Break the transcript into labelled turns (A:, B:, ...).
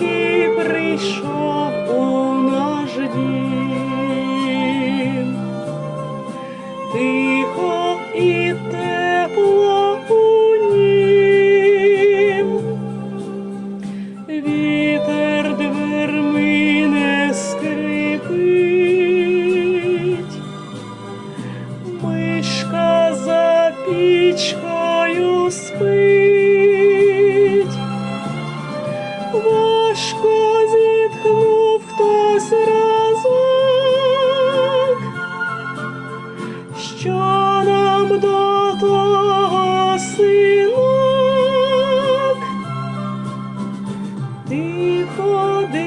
A: який прийшов у наш дім. Тихо і тепло у нім. Вітер дверми не скрипить, мишка за пічкою спить. важко зітхнув хтось разок, що нам до того синок, тихо.